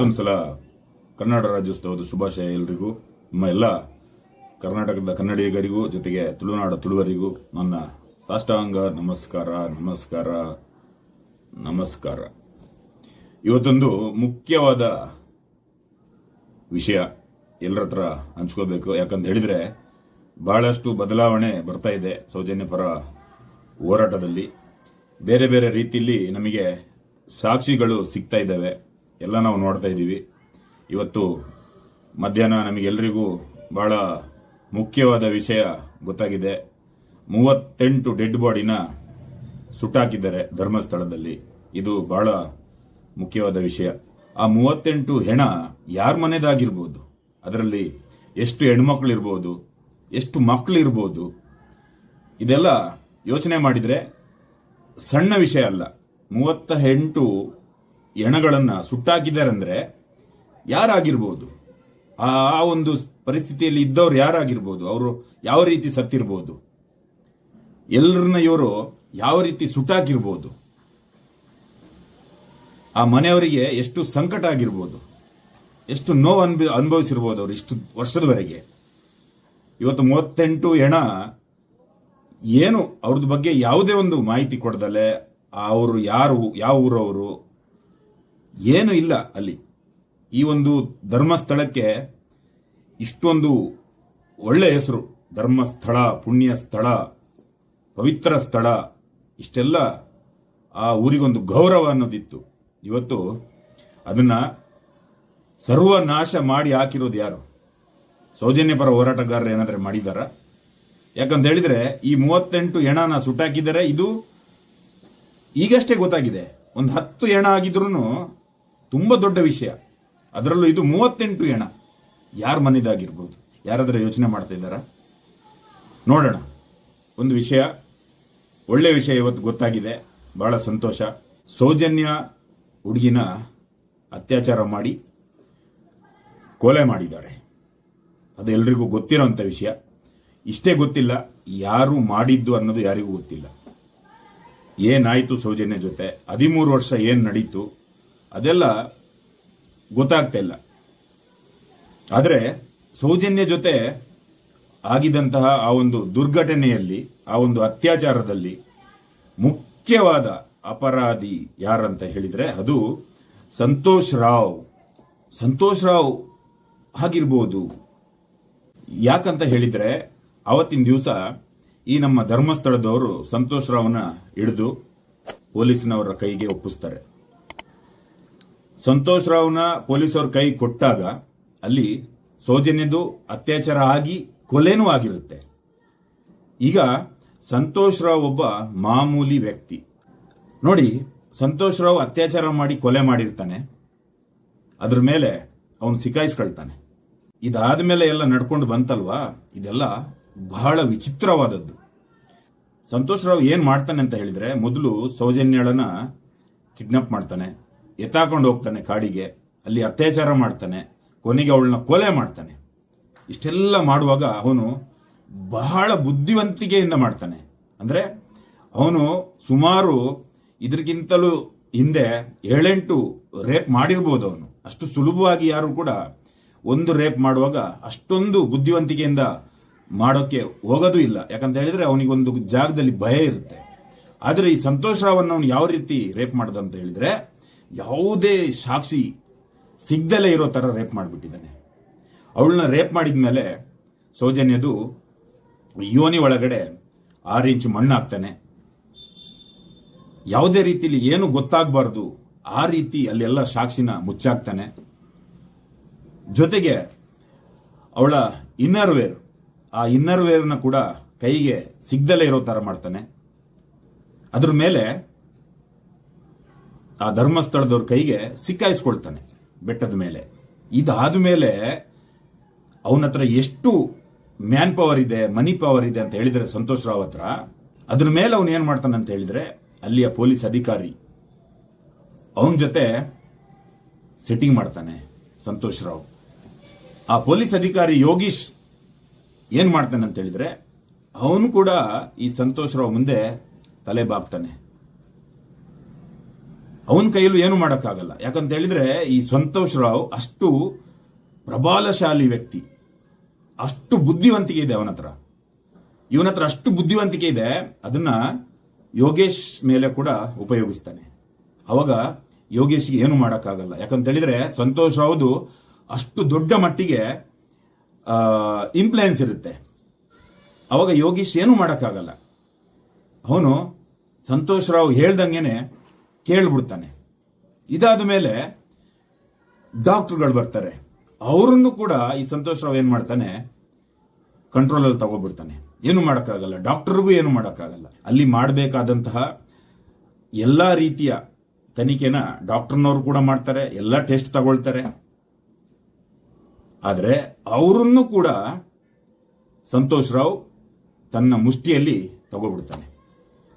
ಮತ್ತೊಂದು ಸಲ ಕನ್ನಡ ರಾಜ್ಯೋತ್ಸವದ ಶುಭಾಶಯ ಎಲ್ರಿಗೂ, ನಮ್ಮ ಎಲ್ಲ ಕರ್ನಾಟಕದ ಕನ್ನಡಿಗರಿಗೂ, ಜೊತೆಗೆ ತುಳುನಾಡ ತುಳುವರಿಗೂ ನನ್ನ ಸಾಷ್ಟಾಂಗ ನಮಸ್ಕಾರ ನಮಸ್ಕಾರ ನಮಸ್ಕಾರ. ಇವತ್ತೊಂದು ಮುಖ್ಯವಾದ ವಿಷಯ ಎಲ್ಲರ ಹತ್ರ ಹಂಚ್ಕೋಬೇಕು. ಯಾಕಂತ ಹೇಳಿದ್ರೆ, ಬಹಳಷ್ಟು ಬದಲಾವಣೆ ಬರ್ತಾ ಇದೆ ಸೌಜನ್ಯ ಪರ ಹೋರಾಟದಲ್ಲಿ. ಬೇರೆ ಬೇರೆ ರೀತಿಯಲ್ಲಿ ನಮಗೆ ಸಾಕ್ಷಿಗಳು ಸಿಗ್ತಾ ಇದ್ದಾವೆ. ಎಲ್ಲ ನಾವು ನೋಡ್ತಾ ಇದ್ದೀವಿ. ಇವತ್ತು ಮಧ್ಯಾಹ್ನ ನಮಗೆಲ್ಲರಿಗೂ ಬಹಳ ಮುಖ್ಯವಾದ ವಿಷಯ ಗೊತ್ತಾಗಿದೆ. ಮೂವತ್ತೆಂಟು ಡೆಡ್ ಬಾಡಿನ ಸುಟ್ಟಾಕಿದ್ದಾರೆ ಧರ್ಮಸ್ಥಳದಲ್ಲಿ. ಇದು ಬಹಳ ಮುಖ್ಯವಾದ ವಿಷಯ. ಆ ಮೂವತ್ತೆಂಟು ಹೆಣ ಯಾರ ಮನೆದಾಗಿರ್ಬೋದು? ಅದರಲ್ಲಿ ಎಷ್ಟು ಹೆಣ್ಮಕ್ಳು ಇರ್ಬೋದು ಎಷ್ಟು ಮಕ್ಕಳು ಇರ್ಬೋದು ಇದೆಲ್ಲ ಯೋಚನೆ ಮಾಡಿದರೆ ಸಣ್ಣ ವಿಷಯ ಅಲ್ಲ. ಮೂವತ್ತ ಎಂಟು ಹೆಣಗಳನ್ನ ಸುಟ್ಟಾಕಿದ್ದಾರೆ ಅಂದ್ರೆ ಯಾರಾಗಿರ್ಬೋದು? ಆ ಆ ಒಂದು ಪರಿಸ್ಥಿತಿಯಲ್ಲಿ ಇದ್ದವ್ರು ಯಾರಾಗಿರ್ಬೋದು? ಅವರು ಯಾವ ರೀತಿ ಸತ್ತಿರ್ಬೋದು? ಎಲ್ಲರನ್ನ ಇವರು ಯಾವ ರೀತಿ ಸುಟ್ಟಾಕಿರ್ಬೋದು? ಆ ಮನೆಯವರಿಗೆ ಎಷ್ಟು ಸಂಕಟ ಆಗಿರ್ಬೋದು ಎಷ್ಟು ನೋವು ಅನ್ಭ ಅನುಭವಿಸಿರ್ಬೋದು ಅವರು ಇಷ್ಟು ವರ್ಷದವರೆಗೆ? ಇವತ್ತು ಮೂವತ್ತೆಂಟು ಹೆಣ ಏನು ಅವ್ರದ್ದು ಬಗ್ಗೆ ಯಾವುದೇ ಒಂದು ಮಾಹಿತಿ ಕೊಡದಲೆ ಅವರು ಯಾರು, ಯಾವ ಊರವರು ಏನು ಇಲ್ಲ ಅಲ್ಲಿ. ಈ ಒಂದು ಧರ್ಮಸ್ಥಳಕ್ಕೆ ಇಷ್ಟೊಂದು ಒಳ್ಳೆ ಹೆಸರು. ಧರ್ಮಸ್ಥಳ, ಪುಣ್ಯ ಸ್ಥಳ, ಪವಿತ್ರ ಸ್ಥಳ, ಇಷ್ಟೆಲ್ಲ ಆ ಊರಿಗೊಂದು ಗೌರವ ಅನ್ನೋದಿತ್ತು. ಇವತ್ತು ಅದನ್ನ ಸರ್ವನಾಶ ಮಾಡಿ ಹಾಕಿರೋದು ಯಾರು? ಸೌಜನ್ಯ ಪರ ಹೋರಾಟಗಾರರು ಏನಾದ್ರೆ ಮಾಡಿದಾರ ಯಾಕಂತ ಹೇಳಿದ್ರೆ ಈ ಮೂವತ್ತೆಂಟು ಹೆಣನ ಸುಟ್ಟಾಕಿದ್ದಾರೆ ಇದು ಈಗಷ್ಟೇ ಗೊತ್ತಾಗಿದೆ. ಒಂದು ಹತ್ತು ಹೆಣ ಆಗಿದ್ರು ತುಂಬಾ ದೊಡ್ಡ ವಿಷಯ. ಅದರಲ್ಲೂ ಇದು ಮೂವತ್ತೆಂಟು ಹೆಣ ಯಾರ ಮನೆಯದಾಗಿರ್ಬೋದು ಯಾರಾದರೂ ಯೋಚನೆ ಮಾಡ್ತಾ ಇದ್ದಾರಾ? ನೋಡೋಣ. ಒಂದು ವಿಷಯ. ಒಳ್ಳೆ ವಿಷಯ ಇವತ್ತು ಗೊತ್ತಾಗಿದೆ. ಬಹಳ ಸಂತೋಷ. ಸೌಜನ್ಯ ಹುಡುಗಿನ ಅತ್ಯಾಚಾರ ಮಾಡಿ ಕೊಲೆ ಮಾಡಿದ್ದಾರೆ. ಅದು ಎಲ್ರಿಗೂ ಗೊತ್ತಿರೋಂಥ ವಿಷಯ. ಇಷ್ಟೇ ಗೊತ್ತಿಲ್ಲ, ಯಾರು ಮಾಡಿದ್ದು ಅನ್ನೋದು ಯಾರಿಗೂ ಗೊತ್ತಿಲ್ಲ. ಏನಾಯಿತು ಸೌಜನ್ಯ ಜೊತೆ? ಹದಿಮೂರು ವರ್ಷ ಏನು ನಡೀತು? ಅದೆಲ್ಲ ಗೊತ್ತಾಗ್ತಾ ಇಲ್ಲ. ಆದರೆ ಸೌಜನ್ಯ ಜೊತೆ ಆಗಿದಂತಹ ಆ ಒಂದು ದುರ್ಘಟನೆಯಲ್ಲಿ, ಆ ಒಂದು ಅತ್ಯಾಚಾರದಲ್ಲಿ ಮುಖ್ಯವಾದ ಅಪರಾಧಿ ಯಾರಂತ ಹೇಳಿದರೆ ಅದು ಸಂತೋಷ್ ರಾವ್. ಸಂತೋಷ್ ರಾವ್ ಆಗಿರ್ಬೋದು. ಯಾಕಂತ ಹೇಳಿದರೆ ಅವತ್ತಿನ ದಿವಸ ಈ ನಮ್ಮ ಧರ್ಮಸ್ಥಳದವರು ಸಂತೋಷ್ ರಾವ್ನ ಹಿಡಿದು ಪೊಲೀಸ್ನವರ ಕೈಗೆ ಒಪ್ಪಿಸ್ತಾರೆ. ಸಂತೋಷ್ ರಾವ್ನ ಪೊಲೀಸರ ಕೈ ಕೊಟ್ಟಾಗ ಅಲ್ಲಿ ಸೌಜನ್ಯದು ಅತ್ಯಾಚಾರ ಆಗಿ ಕೊಲೆನೂ ಆಗಿರುತ್ತೆ. ಈಗ ಸಂತೋಷ್ ರಾವ್ ಒಬ್ಬ ಮಾಮೂಲಿ ವ್ಯಕ್ತಿ. ನೋಡಿ, ಸಂತೋಷ್ ರಾವ್ ಅತ್ಯಾಚಾರ ಮಾಡಿ ಕೊಲೆ ಮಾಡಿರ್ತಾನೆ. ಅದ್ರ ಮೇಲೆ ಅವನು ಸಿಕಾಯಿಸ್ಕೊಳ್ತಾನೆ ಇದಾದ ಮೇಲೆ ಎಲ್ಲ ನಡ್ಕೊಂಡು ಬಂತಲ್ವಾ? ಇದೆಲ್ಲ ಬಹಳ ವಿಚಿತ್ರವಾದದ್ದು. ಸಂತೋಷ್ ರಾವ್ ಏನು ಮಾಡ್ತಾನೆ ಅಂತ ಹೇಳಿದ್ರೆ, ಮೊದಲು ಸೌಜನ್ಯಳನ್ನ ಕಿಡ್ನಾಪ್ ಮಾಡ್ತಾನೆ. ಎತ್ತಾಕೊಂಡು ಹೋಗ್ತಾನೆ ಕಾಡಿಗೆ. ಅಲ್ಲಿ ಅತ್ಯಾಚಾರ ಮಾಡ್ತಾನೆ. ಕೊನೆಗೆ ಅವಳನ್ನ ಕೊಲೆ ಮಾಡ್ತಾನೆ. ಇಷ್ಟೆಲ್ಲ ಮಾಡುವಾಗ ಅವನು ಬಹಳ ಬುದ್ಧಿವಂತಿಕೆಯಿಂದ ಮಾಡ್ತಾನೆ. ಅಂದ್ರೆ ಅವನು ಸುಮಾರು ಇದಕ್ಕಿಂತಲೂ ಹಿಂದೆ ಏಳೆಂಟು ರೇಪ್ ಮಾಡಿರ್ಬೋದು ಅವನು. ಅಷ್ಟು ಸುಲಭವಾಗಿ ಯಾರು ಕೂಡ ಒಂದು ರೇಪ್ ಮಾಡುವಾಗ ಅಷ್ಟೊಂದು ಬುದ್ಧಿವಂತಿಕೆಯಿಂದ ಮಾಡೋಕೆ ಹೋಗೋದು ಇಲ್ಲ. ಯಾಕಂತ ಹೇಳಿದ್ರೆ ಅವನಿಗೊಂದು ಜಾಗದಲ್ಲಿ ಭಯ ಇರುತ್ತೆ. ಆದರೆ ಈ ಸಂತೋಷ್ ರಾವ್ ಅವನು ಯಾವ ರೀತಿ ರೇಪ್ ಮಾಡ್ದ ಅಂತ ಹೇಳಿದ್ರೆ ಯಾವುದೇ ಸಾಕ್ಷಿ ಸಿಗ್ದಲೇ ಇರೋ ತರ ರೇಪ್ ಮಾಡಿಬಿಟ್ಟಿದ್ದಾನೆ. ಅವಳನ್ನ ರೇಪ್ ಮಾಡಿದ್ಮೇಲೆ ಸೌಜನ್ಯದು ಯೋನಿ ಒಳಗಡೆ ಆರು ಇಂಚು ಮಣ್ಣು ಹಾಕ್ತಾನೆ. ಯಾವುದೇ ರೀತಿಯಲ್ಲಿ ಏನು ಗೊತ್ತಾಗಬಾರ್ದು, ಆ ರೀತಿ ಅಲ್ಲೆಲ್ಲ ಸಾಕ್ಷಿನ ಮುಚ್ಚಾಕ್ತಾನೆ. ಜೊತೆಗೆ ಅವಳ ಇನ್ನರ್ ವೇರ್, ಆ ಇನ್ನರ್ ವೇರ್ನ ಕೂಡ ಕೈಗೆ ಸಿಗ್ದಲೇ ಇರೋ ತರ ಮಾಡ್ತಾನೆ. ಅದ್ರ ಮೇಲೆ ಆ ಧರ್ಮಸ್ಥಳದವ್ರ ಕೈಗೆ ಸಿಕ್ಕಾಯಿಸ್ಕೊಳ್ತಾನೆ ಬೆಟ್ಟದ ಮೇಲೆ. ಇದಾದ ಮೇಲೆ ಅವನ ಹತ್ರ ಎಷ್ಟು ಮ್ಯಾನ್ ಪವರ್ ಇದೆ, ಮನಿ ಪವರ್ ಇದೆ ಅಂತ ಹೇಳಿದ್ರೆ ಸಂತೋಷ್ ರಾವ್ ಹತ್ರ, ಅದ್ರ ಮೇಲೆ ಅವನು ಏನ್ ಮಾಡ್ತಾನೆ ಅಂತ ಹೇಳಿದ್ರೆ ಅಲ್ಲಿಯ ಪೊಲೀಸ್ ಅಧಿಕಾರಿ ಅವನ ಜೊತೆ ಸೆಟ್ಟಿಂಗ್ ಮಾಡ್ತಾನೆ ಸಂತೋಷ್ ರಾವ್. ಆ ಪೊಲೀಸ್ ಅಧಿಕಾರಿ ಯೋಗೀಶ್ ಏನ್ ಮಾಡ್ತಾನೆ ಅಂತ ಹೇಳಿದ್ರೆ ಅವನು ಕೂಡ ಈ ಸಂತೋಷ್ ರಾವ್ ಮುಂದೆ ತಲೆ ಬಾಗ್ತಾನೆ ಅವನ ಕೈಯಲ್ಲೂ ಏನು ಮಾಡೋಕ್ಕಾಗಲ್ಲ. ಯಾಕಂತ ಹೇಳಿದ್ರೆ ಈ ಸಂತೋಷ್ ರಾವ್ ಅಷ್ಟು ಪ್ರಬಾಲಶಾಲಿ ವ್ಯಕ್ತಿ. ಅಷ್ಟು ಬುದ್ಧಿವಂತಿಕೆ ಇದೆ ಅವನ ಹತ್ರ ಇವನ ಹತ್ರ ಅಷ್ಟು ಬುದ್ಧಿವಂತಿಕೆ ಇದೆ, ಅದನ್ನ ಯೋಗೇಶ್ ಮೇಲೆ ಕೂಡ ಉಪಯೋಗಿಸ್ತಾನೆ. ಅವಾಗ ಯೋಗೇಶ್ಗೆ ಏನು ಮಾಡೋಕ್ಕಾಗಲ್ಲ. ಯಾಕಂತ ಹೇಳಿದ್ರೆ ಸಂತೋಷ್ ರಾವ್ದು ಅಷ್ಟು ದೊಡ್ಡ ಮಟ್ಟಿಗೆ ಇಂಪ್ಲುಯೆನ್ಸ್ ಇರುತ್ತೆ. ಅವಾಗ ಯೋಗೇಶ್ ಏನು ಮಾಡೋಕ್ಕಾಗಲ್ಲ. ಅವನು ಸಂತೋಷ್ ರಾವ್ ಹೇಳ್ದಂಗೆನೆ ಕೇಳ್ಬಿಡ್ತಾನೆ. ಇದಾದ ಮೇಲೆ ಡಾಕ್ಟರ್ಗಳು ಬರ್ತಾರೆ. ಅವರನ್ನು ಕೂಡ ಈ ಸಂತೋಷ್ ರಾವ್ ಏನ್ ಮಾಡ್ತಾನೆ? ಕಂಟ್ರೋಲ್ ಅಲ್ಲಿ ತಗೋಬಿಡ್ತಾನೆ. ಏನು ಮಾಡೋಕ್ಕಾಗಲ್ಲ. ಡಾಕ್ಟರ್ಗೂ ಏನು ಮಾಡೋಕ್ಕಾಗಲ್ಲ. ಅಲ್ಲಿ ಮಾಡಬೇಕಾದಂತಹ ಎಲ್ಲ ರೀತಿಯ ತನಿಖೆನ ಡಾಕ್ಟರ್ನವರು ಕೂಡ ಮಾಡ್ತಾರೆ. ಎಲ್ಲ ಟೆಸ್ಟ್ ತಗೊಳ್ತಾರೆ. ಆದರೆ ಅವರನ್ನು ಕೂಡ ಸಂತೋಷ್ ರಾವ್ ತನ್ನ ಮುಷ್ಟಿಯಲ್ಲಿ ತಗೋಬಿಡ್ತಾನೆ.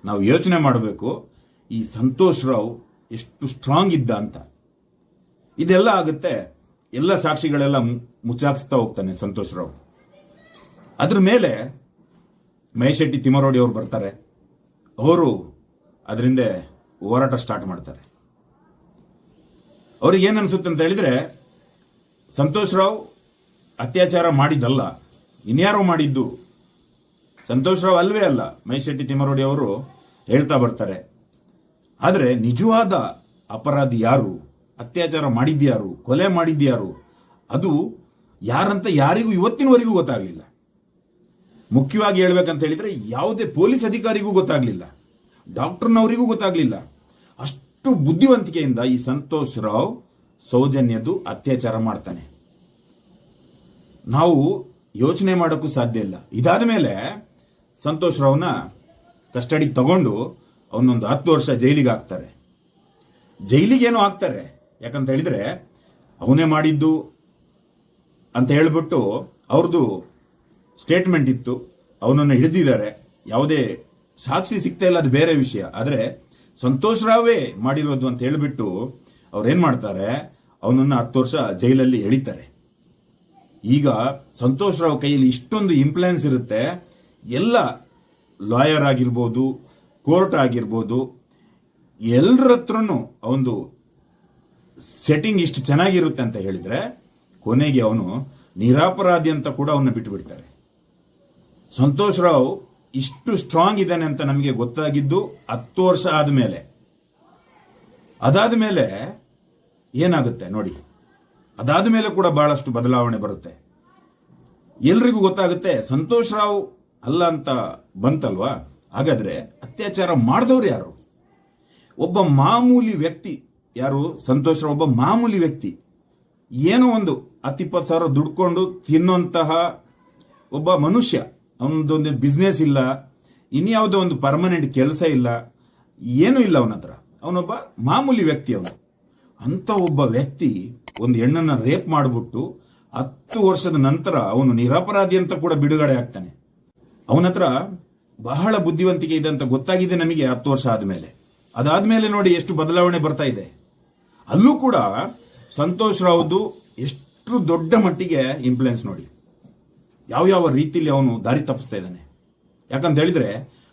ನಾವು ಯೋಚನೆ ಮಾಡಬೇಕು ಈ ಸಂತೋಷ್ ರಾವ್ ಎಷ್ಟು ಸ್ಟ್ರಾಂಗ್ ಇದ್ದ ಅಂತ. ಇದೆಲ್ಲ ಆಗುತ್ತೆ, ಎಲ್ಲ ಸಾಕ್ಷಿಗಳೆಲ್ಲ ಮುಚ್ಚಾಕ್ಸ್ತಾ ಹೋಗ್ತಾನೆ ಸಂತೋಷ್ ರಾವ್. ಅದ್ರ ಮೇಲೆ ಮಹೇಶ್ ಶೆಟ್ಟಿ ತಿಮ್ಮರೋಡಿ ಅವರು ಬರ್ತಾರೆ. ಅವರು ಅದರಿಂದ ಹೋರಾಟ ಸ್ಟಾರ್ಟ್ ಮಾಡ್ತಾರೆ. ಅವ್ರಿಗೆ ಏನ್ ಅನ್ಸುತ್ತೆ ಅಂತ ಹೇಳಿದ್ರೆ, ಸಂತೋಷ್ ರಾವ್ ಅತ್ಯಾಚಾರ ಮಾಡಿದ್ದಲ್ಲ, ಇನ್ಯಾರೋ ಮಾಡಿದ್ದು. ಸಂತೋಷ್ ರಾವ್ ಅಲ್ವೇ ಅಲ್ಲ, ಮಹೇಶ್ ಶೆಟ್ಟಿ ತಿಮ್ಮರೋಡಿ ಅವರು ಹೇಳ್ತಾ ಬರ್ತಾರೆ. ಆದರೆ ನಿಜವಾದ ಅಪರಾಧಿ ಯಾರು? ಅತ್ಯಾಚಾರ ಮಾಡಿದ್ಯಾರು? ಕೊಲೆ ಮಾಡಿದ್ಯಾರು? ಅದು ಯಾರಂತ ಯಾರಿಗೂ ಇವತ್ತಿನವರೆಗೂ ಗೊತ್ತಾಗಲಿಲ್ಲ. ಮುಖ್ಯವಾಗಿ ಹೇಳ್ಬೇಕಂತ ಹೇಳಿದರೆ ಯಾವುದೇ ಪೊಲೀಸ್ ಅಧಿಕಾರಿಗೂ ಗೊತ್ತಾಗಲಿಲ್ಲ. ಡಾಕ್ಟರ್ನವರಿಗೂ ಗೊತ್ತಾಗಲಿಲ್ಲ. ಅಷ್ಟು ಬುದ್ಧಿವಂತಿಕೆಯಿಂದ ಈ ಸಂತೋಷ್ ರಾವ್ ಸೌಜನ್ಯದ್ದು ಅತ್ಯಾಚಾರ ಮಾಡ್ತಾನೆ. ನಾವು ಯೋಚನೆ ಮಾಡೋಕ್ಕೂ ಸಾಧ್ಯ ಇಲ್ಲ. ಇದಾದ ಮೇಲೆ ಸಂತೋಷ್ ರಾವ್ನ ಕಸ್ಟಡಿಗೆ ತಗೊಂಡು ಅವನೊಂದು ಹತ್ತು ವರ್ಷ ಜೈಲಿಗೆ ಹಾಕ್ತಾರೆ. ಜೈಲಿಗೇನು ಹಾಕ್ತಾರೆ. ಯಾಕಂತ ಹೇಳಿದ್ರೆ, ಅವನೇ ಮಾಡಿದ್ದು ಅಂತ ಹೇಳ್ಬಿಟ್ಟು ಅವ್ರದ್ದು ಸ್ಟೇಟ್ಮೆಂಟ್ ಇತ್ತು. ಅವನನ್ನು ಹಿಡಿದಿದ್ದಾರೆ. ಯಾವುದೇ ಸಾಕ್ಷಿ ಸಿಗ್ತಾ ಇಲ್ಲ, ಅದು ಬೇರೆ ವಿಷಯ. ಆದರೆ ಸಂತೋಷ್ ರಾವೇ ಮಾಡಿರೋದು ಅಂತ ಹೇಳಿಬಿಟ್ಟು ಅವ್ರೇನು ಮಾಡ್ತಾರೆ? ಅವನನ್ನು ಹತ್ತು ವರ್ಷ ಜೈಲಲ್ಲಿ ಎಳಿತಾರೆ. ಈಗ ಸಂತೋಷ್ ರಾವ್ ಕೈಯಲ್ಲಿ ಇಷ್ಟೊಂದು ಇಂಪ್ಲಯನ್ಸ್ ಇರುತ್ತೆ. ಎಲ್ಲ ಲಾಯರ್ ಆಗಿರ್ಬೋದು ಕೋರ್ಟ್ ಆಗಿರ್ಬೋದು ಎಲ್ಲರ ಹತ್ರನು ಒಂದು ಸೆಟ್ಟಿಂಗ್ ಇಷ್ಟು ಚೆನ್ನಾಗಿರುತ್ತೆ ಅಂತ ಹೇಳಿದ್ರೆ, ಕೊನೆಗೆ ಅವನು ನಿರಾಪರಾಧಿ ಅಂತ ಕೂಡ ಅವನ್ನ ಬಿಟ್ಟು ಬಿಡ್ತಾರೆ ಸಂತೋಷ್ ರಾವ್ ಇಷ್ಟು ಸ್ಟ್ರಾಂಗ್ ಇದ್ದಾನೆ ಅಂತ ನಮಗೆ ಗೊತ್ತಾಗಿದ್ದು ಹತ್ತು ವರ್ಷ ಆದಮೇಲೆ. ಅದಾದ ಮೇಲೆ ಏನಾಗುತ್ತೆ ನೋಡಿ ಅದಾದ ಮೇಲೆ ಕೂಡ ಬಹಳಷ್ಟು ಬದಲಾವಣೆ ಬರುತ್ತೆ. ಎಲ್ರಿಗೂ ಗೊತ್ತಾಗುತ್ತೆ, ಸಂತೋಷ್ ರಾವ್ ಅಲ್ಲ ಅಂತ ಬಂತಲ್ವಾ? ಹಾಗಾದ್ರೆ ಅತ್ಯಾಚಾರ ಮಾಡಿದವ್ರು ಯಾರು? ಒಬ್ಬ ಮಾಮೂಲಿ ವ್ಯಕ್ತಿ ಯಾರು? ಸಂತೋಷ ಒಬ್ಬ ಮಾಮೂಲಿ ವ್ಯಕ್ತಿ. ಏನೋ ಒಂದು ಹತ್ತಿಪ್ಪತ್ತು ಸಾವಿರ ದುಡ್ಕೊಂಡು ತಿನ್ನುವಂತಹ ಒಬ್ಬ ಮನುಷ್ಯ. ಅವನದೊಂದು ಬಿಸ್ನೆಸ್ ಇಲ್ಲ, ಇನ್ಯಾವುದೋ ಒಂದು ಪರ್ಮನೆಂಟ್ ಕೆಲಸ ಇಲ್ಲ, ಏನೂ ಇಲ್ಲ ಅವನ ಹತ್ರ. ಅವನೊಬ್ಬ ಮಾಮೂಲಿ ವ್ಯಕ್ತಿ ಅವನು. ಅಂತ ಒಬ್ಬ ವ್ಯಕ್ತಿ ಒಂದು ಹೆಣ್ಣನ್ನ ರೇಪ್ ಮಾಡಿಬಿಟ್ಟು ಹತ್ತು ವರ್ಷದ ನಂತರ ಅವನು ನಿರಪರಾಧಿ ಅಂತ ಕೂಡ ಬಿಡುಗಡೆ ಆಗ್ತಾನೆ. ಅವನ ಹತ್ರ ಬಹಳ ಬುದ್ಧಿವಂತಿಕೆ ಇದೆ ಅಂತ ಗೊತ್ತಾಗಿದೆ ನಮಗೆ ಹತ್ತು ವರ್ಷ ಆದಮೇಲೆ. ಅದಾದ್ಮೇಲೆ ನೋಡಿ ಎಷ್ಟು ಬದಲಾವಣೆ ಬರ್ತಾ ಇದೆ. ಅಲ್ಲೂ ಕೂಡ ಸಂತೋಷ್ ರಾವ್ದು ಎಷ್ಟು ದೊಡ್ಡ ಮಟ್ಟಿಗೆ ಇನ್ಫ್ಲುಯೆನ್ಸ್ ನೋಡಿ. ಯಾವ ಯಾವ ರೀತಿಯಲ್ಲಿ ಅವನು ದಾರಿ ತಪ್ಪಿಸ್ತಾ ಇದ್ದಾನೆ. ಯಾಕಂತ ಹೇಳಿದ್ರೆ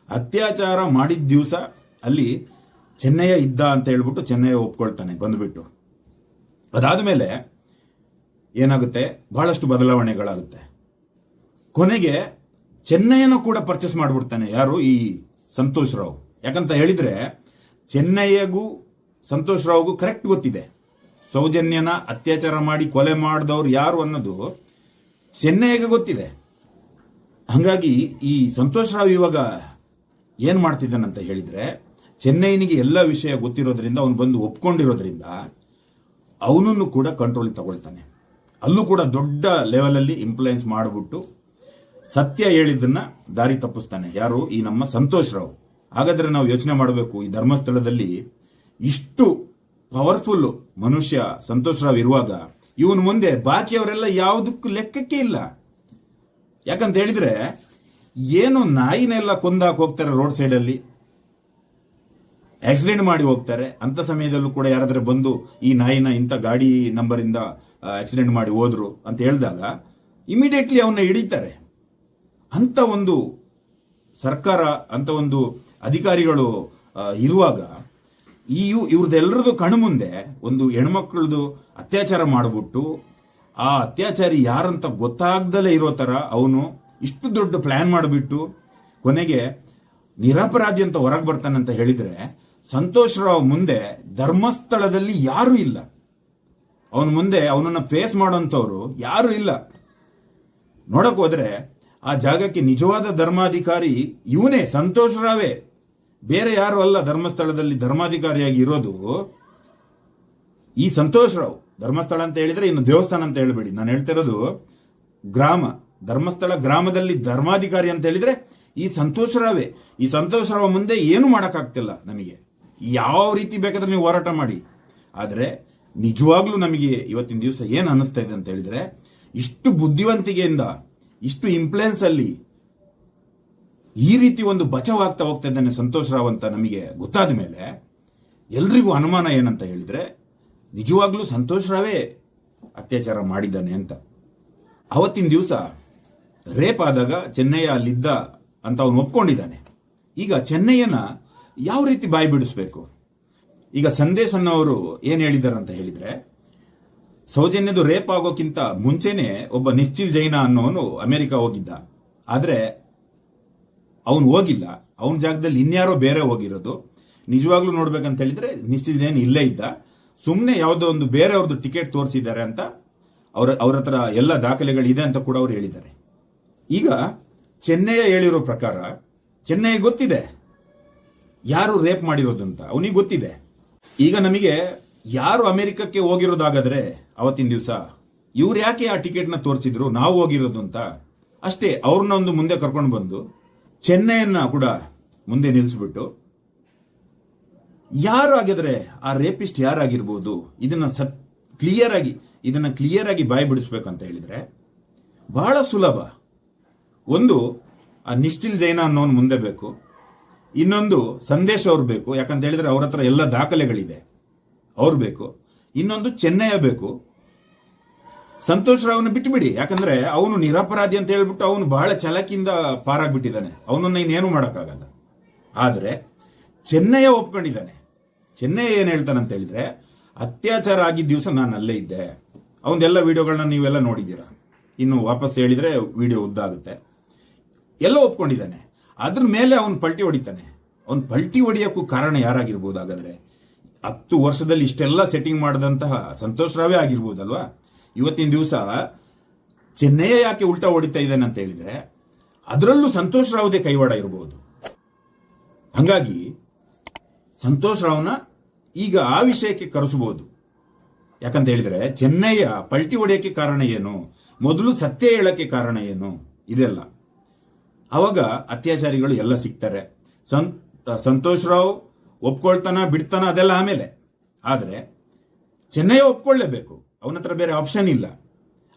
ಅತ್ಯಾಚಾರ ಮಾಡಿದ ದಿವಸ ಅಲ್ಲಿ ಚೆನ್ನಯ್ಯ ಇದ್ದ ಅಂತ ಹೇಳ್ಬಿಟ್ಟು ಚೆನ್ನಯ್ಯ ಒಪ್ಕೊಳ್ತಾನೆ, ಬಂದ್ಬಿಟ್ಟು. ಅದಾದ ಮೇಲೆ ಏನಾಗುತ್ತೆ? ಬಹಳಷ್ಟು ಬದಲಾವಣೆಗಳಾಗುತ್ತೆ. ಕೊನೆಗೆ ಚೆನ್ನಯ್ಯನ ಕೂಡ ಪರ್ಚೇಸ್ ಮಾಡಿಬಿಡ್ತಾನೆ. ಯಾರು? ಈ ಸಂತೋಷ್ ರಾವ್. ಯಾಕಂತ ಹೇಳಿದ್ರೆ, ಚೆನ್ನೈಗೂ ಸಂತೋಷ್ ರಾವ್ಗೂ ಕರೆಕ್ಟ್ ಗೊತ್ತಿದೆ. ಸೌಜನ್ಯನ ಅತ್ಯಾಚಾರ ಮಾಡಿ ಕೊಲೆ ಮಾಡಿದವ್ರು ಯಾರು ಅನ್ನೋದು ಚೆನ್ನೈಗೆ ಗೊತ್ತಿದೆ. ಹಾಗಾಗಿ ಈ ಸಂತೋಷ್ ರಾವ್ ಇವಾಗ ಏನ್ ಮಾಡ್ತಿದ್ದಾನಂತ ಹೇಳಿದ್ರೆ, ಚೆನ್ನೈನಿಗೆ ಎಲ್ಲ ವಿಷಯ ಗೊತ್ತಿರೋದ್ರಿಂದ, ಅವನು ಬಂದು ಒಪ್ಕೊಂಡಿರೋದ್ರಿಂದ ಅವನನ್ನು ಕೂಡ ಕಂಟ್ರೋಲ್ ತಗೊಳ್ತಾನೆ. ಅಲ್ಲೂ ಕೂಡ ದೊಡ್ಡ ಲೆವೆಲಲ್ಲಿ ಇಂಪ್ಲುಯೆನ್ಸ್ ಮಾಡಿಬಿಟ್ಟು ಸತ್ಯ ಹೇಳಿದ್ದನ್ನ ದಾರಿ ತಪ್ಪಿಸ್ತಾನೆ. ಯಾರು? ಈ ನಮ್ಮ ಸಂತೋಷ್ ರಾವ್. ಹಾಗಾದ್ರೆ ನಾವು ಯೋಚನೆ ಮಾಡಬೇಕು, ಈ ಧರ್ಮಸ್ಥಳದಲ್ಲಿ ಇಷ್ಟು ಪವರ್ಫುಲ್ ಮನುಷ್ಯ ಸಂತೋಷ್ ರಾವ್ ಇರುವಾಗ, ಇವನ್ ಮುಂದೆ ಬಾಕಿಯವರೆಲ್ಲ ಯಾವುದಕ್ಕೂ ಲೆಕ್ಕಕ್ಕೆ ಇಲ್ಲ. ಯಾಕಂತ ಹೇಳಿದ್ರೆ, ಏನು ನಾಯಿನೆಲ್ಲ ಕೊಂದಾಕ್ ಹೋಗ್ತಾರೆ ರೋಡ್ ಸೈಡ್ ಅಲ್ಲಿ? ಆಕ್ಸಿಡೆಂಟ್ ಮಾಡಿ ಹೋಗ್ತಾರೆ. ಅಂತ ಸಮಯದಲ್ಲೂ ಕೂಡ ಯಾರಾದ್ರೂ ಬಂದು ಈ ನಾಯಿನ ಇಂಥ ಗಾಡಿ ನಂಬರಿಂದ ಆಕ್ಸಿಡೆಂಟ್ ಮಾಡಿ ಹೋದ್ರು ಅಂತ ಹೇಳಿದಾಗ ಇಮಿಡಿಯೇಟ್ಲಿ ಅವನ್ನ ಹಿಡಿತಾರೆ. ಅಂತ ಒಂದು ಸರ್ಕಾರ, ಅಂತ ಒಂದು ಅಧಿಕಾರಿಗಳು ಇರುವಾಗ ಈ ಇವ್ರದ್ದೆಲ್ಲರದು ಕಣ್ಣು ಮುಂದೆ ಒಂದು ಹೆಣ್ಮಕ್ಳದು ಅತ್ಯಾಚಾರ ಮಾಡಿಬಿಟ್ಟು, ಆ ಅತ್ಯಾಚಾರಿ ಯಾರಂತ ಗೊತ್ತಾಗ್ದಲೇ ಇರೋ ಥರ ಅವನು ಇಷ್ಟು ದೊಡ್ಡ ಪ್ಲಾನ್ ಮಾಡಿಬಿಟ್ಟು ಕೊನೆಗೆ ನಿರಪರಾಧಿ ಅಂತ ಹೊರಗೆ ಬರ್ತಾನಂತ ಹೇಳಿದ್ರೆ ಸಂತೋಷ್ ರಾವ್ ಮುಂದೆ ಧರ್ಮಸ್ಥಳದಲ್ಲಿ ಯಾರೂ ಇಲ್ಲ. ಅವನ ಮುಂದೆ ಅವನನ್ನ ಫೇಸ್ ಮಾಡೋಂಥವ್ರು ಯಾರು ಇಲ್ಲ. ನೋಡಕ್ ಹೋದ್ರೆ ಆ ಜಾಗಕ್ಕೆ ನಿಜವಾದ ಧರ್ಮಾಧಿಕಾರಿ ಇವನೇ, ಸಂತೋಷ್ ರಾವೇ. ಬೇರೆ ಯಾರು ಅಲ್ಲ ಧರ್ಮಸ್ಥಳದಲ್ಲಿ ಧರ್ಮಾಧಿಕಾರಿಯಾಗಿ ಇರೋದು. ಈ ಸಂತೋಷ್ ರಾವ್, ಧರ್ಮಸ್ಥಳ ಅಂತ ಹೇಳಿದ್ರೆ ಇನ್ನು ದೇವಸ್ಥಾನ ಅಂತ ಹೇಳಬೇಡಿ. ನಾನು ಹೇಳ್ತಿರೋದು ಗ್ರಾಮ, ಧರ್ಮಸ್ಥಳ ಗ್ರಾಮದಲ್ಲಿ ಧರ್ಮಾಧಿಕಾರಿ ಅಂತ ಹೇಳಿದ್ರೆ ಈ ಸಂತೋಷ್ ರಾವೇ. ಈ ಸಂತೋಷ್ ರಾವ್ ಮುಂದೆ ಏನು ಮಾಡೋಕ್ಕಾಗ್ತಿಲ್ಲ ನಮಗೆ. ಯಾವ ರೀತಿ ಬೇಕಾದ್ರೆ ನೀವು ಹೋರಾಟ ಮಾಡಿ. ಆದರೆ ನಿಜವಾಗ್ಲೂ ನಮಗೆ ಇವತ್ತಿನ ದಿವಸ ಏನು ಅನ್ನಿಸ್ತಾ ಇದೆ ಅಂತ ಹೇಳಿದ್ರೆ, ಇಷ್ಟು ಬುದ್ಧಿವಂತಿಕೆಯಿಂದ ಇಷ್ಟು ಇಂಪ್ಲೆನ್ಸ್ ಅಲ್ಲಿ ಈ ರೀತಿ ಒಂದು ಬಚಾವಾಗ್ತಾ ಹೋಗ್ತಾ ಇದ್ದಾನೆ ಸಂತೋಷ್ ರಾವ್ ಅಂತ ನಮಗೆ ಗೊತ್ತಾದ ಮೇಲೆ ಎಲ್ರಿಗೂ ಅನುಮಾನ ಏನಂತ ಹೇಳಿದ್ರೆ, ನಿಜವಾಗ್ಲೂ ಸಂತೋಷ್ ರಾವೇ ಅತ್ಯಾಚಾರ ಮಾಡಿದ್ದಾನೆ ಅಂತ. ಅವತ್ತಿನ ದಿವಸ ರೇಪ್ ಆದಾಗ ಚೆನ್ನಯ್ಯ ಅಲ್ಲಿದ್ದ ಅಂತ ಅವನು ಒಪ್ಕೊಂಡಿದ್ದಾನೆ. ಈಗ ಚೆನ್ನೈಯನ್ನ ಯಾವ ರೀತಿ ಬಾಯಿ ಬಿಡಿಸ್ಬೇಕು? ಈಗ ಸಂದೇಶ್ ಅನ್ನೋರು ಏನ್ ಹೇಳಿದ್ದಾರೆ ಅಂತ ಹೇಳಿದ್ರೆ ಸೌಜನ್ಯದು ರೇಪ್ ಆಗೋಕ್ಕಿಂತ ಮುಂಚೆನೆ ಒಬ್ಬ ನಿಶ್ಚಿಲ್ ಜೈನ ಅನ್ನೋನು ಅಮೆರಿಕ ಹೋಗಿದ್ದ. ಆದ್ರೆ ಅವನು ಹೋಗಿಲ್ಲ. ಅವನ ಜಾಗದಲ್ಲಿ ಇನ್ಯಾರೋ ಬೇರೆ ಹೋಗಿರೋದು. ನಿಜವಾಗ್ಲೂ ನೋಡ್ಬೇಕಂತ ಹೇಳಿದ್ರೆ ನಿಶ್ಚಿಲ್ ಜೈನ್ ಇಲ್ಲೇ ಇದ್ದ. ಸುಮ್ಮನೆ ಯಾವುದೋ ಒಂದು ಬೇರೆಯವ್ರದ್ದು ಟಿಕೆಟ್ ತೋರಿಸಿದ್ದಾರೆ ಅಂತ ಅವರ, ಅವ್ರ ಹತ್ರ ಎಲ್ಲ ದಾಖಲೆಗಳಿದೆ ಅಂತ ಕೂಡ ಅವ್ರು ಹೇಳಿದ್ದಾರೆ. ಈಗ ಚೆನ್ನೈಯ ಹೇಳಿರೋ ಪ್ರಕಾರ ಚೆನ್ನೈ ಗೊತ್ತಿದೆ. ಯಾರು ರೇಪ್ ಮಾಡಿರೋದು ಅಂತ? ಅವನಿಗೆ ಗೊತ್ತಿದೆ. ಈಗ ನಮಗೆ ಯಾರು ಅಮೆರಿಕಕ್ಕೆ ಹೋಗಿರೋದಾಗಾದ್ರೆ ಅವತ್ತಿನ ದಿವಸ, ಇವ್ರು ಯಾಕೆ ಆ ಟಿಕೆಟ್ನ ತೋರಿಸಿದ್ರು, ನಾವು ಹೋಗಿರೋದು ಅಂತ, ಅಷ್ಟೇ ಅವ್ರನ್ನ ಒಂದು ಮುಂದೆ ಕರ್ಕೊಂಡು ಬಂದು ಚೆನ್ನೈಯನ್ನ ಕೂಡ ಮುಂದೆ ನಿಲ್ಲಿಸ್ಬಿಟ್ಟು ಯಾರು ಆಗಿದ್ರೆ ಆ ರೇಪಿಸ್ಟ್ ಯಾರಾಗಿರ್ಬೋದು, ಇದನ್ನ ಸತ್ ಕ್ಲಿಯರ್ ಆಗಿ, ಇದನ್ನ ಕ್ಲಿಯರ್ ಆಗಿ ಬಾಯಿ ಬಿಡಿಸ್ಬೇಕಂತ ಹೇಳಿದ್ರೆ, ಬಹಳ ಸುಲಭ. ಒಂದು, ಆ ನಿಶ್ಚಿಲ್ ಜೈನ ಅನ್ನೋನ್ ಮುಂದೆ ಬೇಕು. ಇನ್ನೊಂದು, ಸಂದೇಶ ಅವ್ರು ಬೇಕು. ಯಾಕಂತ ಹೇಳಿದ್ರೆ ಅವ್ರ ಹತ್ರ ಎಲ್ಲ ದಾಖಲೆಗಳಿದೆ. ಅವ್ರು ಬೇಕು. ಇನ್ನೊಂದು ಚೆನ್ನಯ್ಯ ಬೇಕು. ಸಂತೋಷ್ ರಾವ್ನ ಬಿಟ್ಟುಬಿಡಿ ಯಾಕಂದ್ರೆ ಅವನು ನಿರಪರಾಧಿ ಅಂತ ಹೇಳ್ಬಿಟ್ಟು ಅವನು ಬಹಳ ಚಲಕಿಂದ ಪಾರಾಗ್ಬಿಟ್ಟಿದ್ದಾನೆ. ಅವನನ್ನ ಇನ್ನೇನು ಮಾಡೋಕ್ಕಾಗಲ್ಲ. ಆದರೆ ಚೆನ್ನಯ್ಯ ಒಪ್ಕೊಂಡಿದ್ದಾನೆ. ಚೆನ್ನಯ್ಯ ಏನ್ ಹೇಳ್ತಾನಂತ ಹೇಳಿದ್ರೆ, ಅತ್ಯಾಚಾರ ಆಗಿದ್ದ ದಿವಸ ನಾನು ಅಲ್ಲೇ ಇದ್ದೆ. ಅವನದೆಲ್ಲ ವಿಡಿಯೋಗಳನ್ನ ನೀವೆಲ್ಲ ನೋಡಿದ್ದೀರಾ? ಇನ್ನು ವಾಪಸ್ ಹೇಳಿದ್ರೆ ವಿಡಿಯೋ ಉದ್ದಾಗುತ್ತೆ ಎಲ್ಲ ಒಪ್ಕೊಂಡಿದ್ದಾನೆ. ಅದ್ರ ಮೇಲೆ ಅವನು ಪಲ್ಟಿ ಹೊಡಿತಾನೆ. ಅವನು ಪಲ್ಟಿ ಹೊಡಿಯೋಕ್ಕೂ ಕಾರಣ ಯಾರಾಗಿರ್ಬೋದು ಹಾಗಾದ್ರೆ ಹತ್ತು ವರ್ಷದಲ್ಲಿ ಇಷ್ಟೆಲ್ಲ ಸೆಟ್ಟಿಂಗ್ ಮಾಡಿದಂತಹ ಸಂತೋಷ್ ರಾವೇ ಆಗಿರ್ಬೋದಲ್ವಾ? ಇವತ್ತಿನ ದಿವಸ ಚೆನ್ನೈ ಯಾಕೆ ಉಲ್ಟಾ ಹೊಡಿತಾ ಇದ್ದಾನೆ ಅಂತ ಹೇಳಿದ್ರೆ, ಅದರಲ್ಲೂ ಸಂತೋಷ್ ರಾವ್ದೇ ಕೈವಾಡ ಇರಬಹುದು ಹಂಗಾಗಿ ಸಂತೋಷ್ ರಾವ್ನ ಈಗ ಆ ವಿಷಯಕ್ಕೆ ಕರೆಸಬಹುದು ಯಾಕಂತ ಹೇಳಿದ್ರೆ ಚೆನ್ನೈಯ ಪಲ್ಟಿ ಹೊಡೆಯಕ್ಕೆ ಕಾರಣ ಏನು? ಮೊದಲು ಸತ್ಯ ಹೇಳಕ್ಕೆ ಕಾರಣ ಏನು? ಇದೆಲ್ಲ. ಅವಾಗ ಅತ್ಯಾಚಾರಿಗಳು ಎಲ್ಲ ಸಿಗ್ತಾರೆ. ಸಂತೋಷ್ ರಾವ್ ಒಪ್ಕೊಳ್ತಾನ, ಬಿಡ್ತಾನ ಅದೆಲ್ಲ ಆಮೇಲೆ. ಆದರೆ ಚೆನ್ನೈ ಒಪ್ಕೊಳ್ಳೇಬೇಕು. ಅವನ ಹತ್ರ ಬೇರೆ ಆಪ್ಷನ್ ಇಲ್ಲ.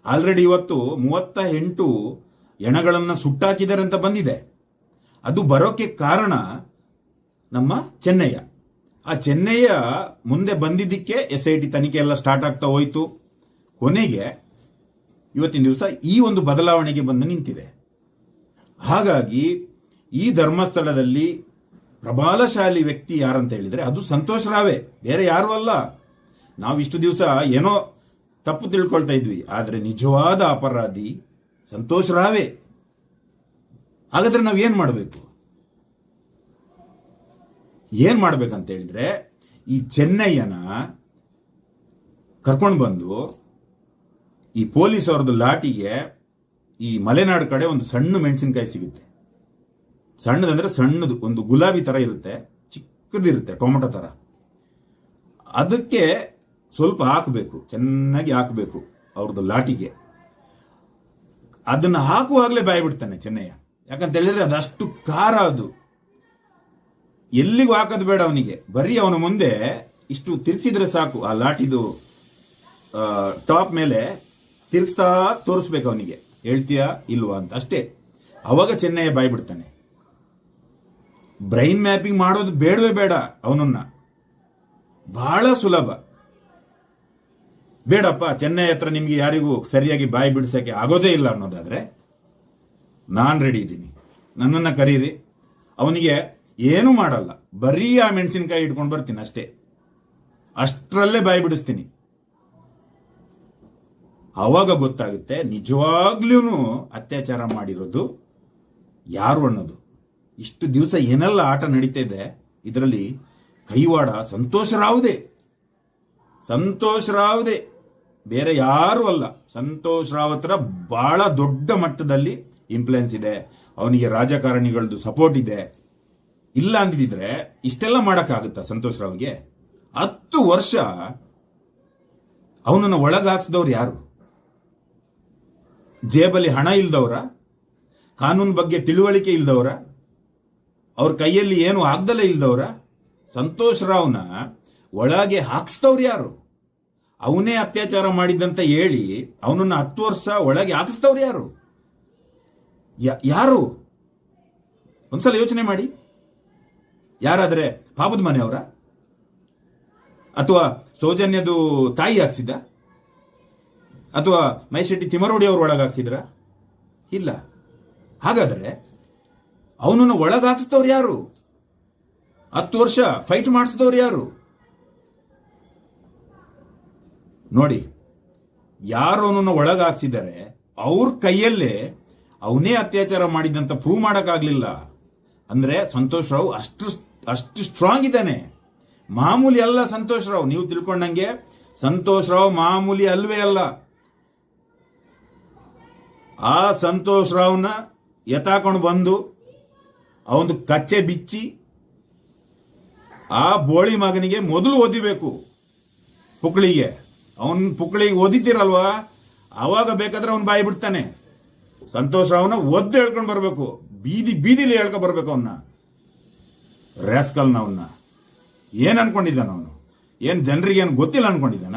ಆಲ್ರೆಡಿ ಇವತ್ತು ಮೂವತ್ತ ಎಂಟು ಎಣಗಳನ್ನು ಸುಟ್ಟಾಕಿದ್ದಾರೆ ಅಂತ ಬಂದಿದೆ. ಅದು ಬರೋಕ್ಕೆ ಕಾರಣ ನಮ್ಮ ಚೆನ್ನಯ್ಯ. ಆ ಚೆನ್ನಯ್ಯ ಮುಂದೆ ಬಂದಿದ್ದಕ್ಕೆ ಎಸ್ ಐ ಟಿ ತನಿಖೆ ಎಲ್ಲ ಸ್ಟಾರ್ಟ್ ಆಗ್ತಾ ಹೋಯ್ತು. ಕೊನೆಗೆ ಇವತ್ತಿನ ದಿವಸ ಈ ಒಂದು ಬದಲಾವಣೆಗೆ ಬಂದು ನಿಂತಿದೆ. ಹಾಗಾಗಿ ಈ ಧರ್ಮಸ್ಥಳದಲ್ಲಿ ಪ್ರಬಲಶಾಲಿ ವ್ಯಕ್ತಿ ಯಾರಂತ ಹೇಳಿದರೆ ಅದು ಸಂತೋಷ್ ರಾವೇ. ಬೇರೆ ಯಾರು ಅಲ್ಲ. ನಾವು ಇಷ್ಟು ದಿವಸ ಏನೋ ತಪ್ಪು ತಿಳ್ಕೊಳ್ತಾ ಇದ್ವಿ. ಆದರೆ ನಿಜವಾದ ಅಪರಾಧಿ ಸಂತೋಷ್ ರಾವೇ. ಹಾಗಾದ್ರೆ ನಾವು ಏನು ಮಾಡಬೇಕು? ಏನು ಮಾಡಬೇಕಂತ ಹೇಳಿದ್ರೆ ಈ ಚೆನ್ನಯ್ಯನ ಕರ್ಕೊಂಡು ಬಂದು ಈ ಪೊಲೀಸ್ ಅವ್ರದ್ದು ಲಾಟಿಗೆ ಈ ಮಲೆನಾಡು ಕಡೆ ಒಂದು ಸಣ್ಣ ಮೆಣಸಿನಕಾಯಿ ಸಿಗುತ್ತೆ. ಸಣ್ಣದಂದ್ರೆ ಸಣ್ಣದು, ಒಂದು ಗುಲಾಬಿ ತರ ಇರುತ್ತೆ, ಚಿಕ್ಕದಿರುತ್ತೆ, ಟೊಮೆಟೊ ತರ. ಅದಕ್ಕೆ ಸ್ವಲ್ಪ ಹಾಕಬೇಕು, ಚೆನ್ನಾಗಿ ಹಾಕಬೇಕು ಅವ್ರದ್ದು ಲಾಟಿಗೆ. ಅದನ್ನ ಹಾಕುವಾಗಲೇ ಬಾಯಿ ಬಿಡ್ತಾನೆ ಚೆನ್ನಯ್ಯ. ಯಾಕಂತ ಹೇಳಿದ್ರೆ ಅದಷ್ಟು ಖಾರ ಅದು. ಎಲ್ಲಿಗೂ ಹಾಕೋದು ಬೇಡ ಅವನಿಗೆ. ಬರೀ ಅವನ ಮುಂದೆ ಇಷ್ಟು ತಿರ್ಗಿಸಿದ್ರೆ ಸಾಕು, ಆ ಲಾಟಿದು ಟಾಪ್ ಮೇಲೆ ತಿರ್ಗಿಸ್ತಾ ತೋರಿಸ್ಬೇಕು ಅವನಿಗೆ. ಹೇಳ್ತೀಯಾ, ಇಲ್ವಾ ಅಂತ. ಅಷ್ಟೇ. ಅವಾಗ ಚೆನ್ನಯ್ಯ ಬಾಯಿ ಬಿಡ್ತಾನೆ ಬ್ರೈನ್ ಮ್ಯಾಪಿಂಗ್ ಮಾಡೋದು ಬೇಡವೇ ಬೇಡ ಅವನನ್ನ. ಬಹಳ ಸುಲಭ. ಬೇಡಪ್ಪ, ಚೆನ್ನೈ ಹತ್ರ ನಿಮ್ಗೆ ಯಾರಿಗೂ ಸರಿಯಾಗಿ ಬಾಯಿ ಬಿಡಿಸೋಕೆ ಆಗೋದೇ ಇಲ್ಲ ಅನ್ನೋದಾದ್ರೆ ನಾನು ರೆಡಿ ಇದ್ದೀನಿ. ನನ್ನನ್ನು ಕರೀರಿ. ಅವನಿಗೆ ಏನು ಮಾಡಲ್ಲ. ಬರೀ ಆ ಮೆಣಸಿನಕಾಯಿ ಇಟ್ಕೊಂಡು ಬರ್ತೀನಿ ಅಷ್ಟೇ. ಅಷ್ಟರಲ್ಲೇ ಬಾಯಿ ಬಿಡಿಸ್ತೀನಿ. ಅವಾಗ ಗೊತ್ತಾಗುತ್ತೆ ನಿಜವಾಗ್ಲೂ ಅತ್ಯಾಚಾರ ಮಾಡಿರೋದು ಯಾರು ಅನ್ನೋದು. ಇಷ್ಟು ದಿವಸ ಏನೆಲ್ಲ ಆಟ ನಡೀತಾ ಇದೆ, ಇದರಲ್ಲಿ ಕೈವಾಡ ಸಂತೋಷ ರಾವುದೇ ಸಂತೋಷ್ ರಾವ್ದೆ ಬೇರೆ ಯಾರು ಅಲ್ಲ. ಸಂತೋಷ್ ರಾವ್ ಹತ್ರ ಬಹಳ ದೊಡ್ಡ ಮಟ್ಟದಲ್ಲಿ ಇನ್ಫ್ಲುಯೆನ್ಸ್ ಇದೆ. ಅವನಿಗೆ ರಾಜಕಾರಣಿಗಳದ್ದು ಸಪೋರ್ಟ್ ಇದೆ. ಇಲ್ಲ ಅಂದಿದ್ರೆ ಇಷ್ಟೆಲ್ಲ ಮಾಡಕ್ಕಾಗುತ್ತಾ ಸಂತೋಷ್ ರಾವ್ಗೆ? ಹತ್ತು ವರ್ಷ ಅವನನ್ನು ಒಳಗಾಕ್ಸಿದವ್ರು ಯಾರು? ಜೇಬಲ್ಲಿ ಹಣ ಇಲ್ದವ್ರ? ಕಾನೂನು ಬಗ್ಗೆ ತಿಳುವಳಿಕೆ ಇಲ್ದವ್ರ? ಅವ್ರ ಕೈಯಲ್ಲಿ ಏನು ಆಗ್ದಲೇ ಇಲ್ದವ್ರ? ಸಂತೋಷ್ ರಾವ್ನ ಒಳಗೆ ಹಾಕಿಸ್ತವ್ರು ಯಾರು? ಅವನೇ ಅತ್ಯಾಚಾರ ಮಾಡಿದ್ದಂತ ಹೇಳಿ ಅವನನ್ನ ಹತ್ತು ವರ್ಷ ಒಳಗೆ ಹಾಕಿಸ್ತವ್ರು ಯಾರು? ಯಾರು? ಒಂದ್ಸಲ ಯೋಚನೆ ಮಾಡಿ. ಯಾರಾದ್ರೆ ಪಾಪದ ಮನೆಯವರ ಅಥವಾ ಸೌಜನ್ಯದು ತಾಯಿ ಹಾಕ್ಸಿದ್ದ? ಅಥವಾ ಮೈಶೆಟ್ಟಿ ತಿಮರೋಡಿ ಅವರು ಒಳಗಾಗ್ಸಿದ್ರ ಇಲ್ಲ. ಹಾಗಾದ್ರೆ ಅವನನ್ನು ಒಳಗಾಕ್ಸಿದವ್ರು ಯಾರು? ಹತ್ತು ವರ್ಷ ಫೈಟ್ ಮಾಡಿಸಿದವ್ರು ಯಾರು? ನೋಡಿ, ಯಾರು ಅವನನ್ನು ಒಳಗಾಕ್ಸಿದ್ದಾರೆ ಅವ್ರ ಕೈಯಲ್ಲೇ ಅವನೇ ಅತ್ಯಾಚಾರ ಮಾಡಿದಂತ ಪ್ರೂವ್ ಮಾಡೋಕ್ಕಾಗಲಿಲ್ಲ. ಅಂದ್ರೆ ಸಂತೋಷ್ ರಾವ್ ಅಷ್ಟು ಅಷ್ಟು ಸ್ಟ್ರಾಂಗ್ ಇದ್ದಾನೆ. ಮಾಮೂಲಿ ಅಲ್ಲ ಸಂತೋಷ್ ರಾವ್. ನೀವು ತಿಳ್ಕೊಂಡಂಗೆ ಸಂತೋಷ್ ರಾವ್ ಮಾಮೂಲಿ ಅಲ್ವೇ ಅಲ್ಲ. ಆ ಸಂತೋಷ್ ರಾವ್ನ ಎತ್ತಾಕೊಂಡು ಬಂದು ಅವನು ಕಚ್ಚೆ ಬಿಚ್ಚಿ ಆ ಬೋಳಿ ಮಗನಿಗೆ ಮೊದಲು ಓದಿಬೇಕು ಪುಕ್ಳಿಗೆ. ಅವನ್ ಪುಕ್ಳಿಗೆ ಓದಿದ್ದೀರಲ್ವಾ? ಅವಾಗ ಬೇಕಾದ್ರೆ ಅವನ್ ಬಾಯಿ ಬಿಡ್ತಾನೆ. ಸಂತೋಷ ಅವನ ಒದ್ದು ಹೇಳ್ಕೊಂಡು ಬರಬೇಕು. ಬೀದಿ ಬೀದಿಲಿ ಹೇಳ್ಕೊ ಬರ್ಬೇಕು ಅವನ್ನ ರ್ಯಾಸ್ಕಲ್ನ ಅವನ್ನ ಏನ್ ಅನ್ಕೊಂಡಿದ್ದಾನ ಅವನು? ಏನ್ ಜನರಿಗೆ ಏನು ಗೊತ್ತಿಲ್ಲ ಅನ್ಕೊಂಡಿದ್ದಾನ?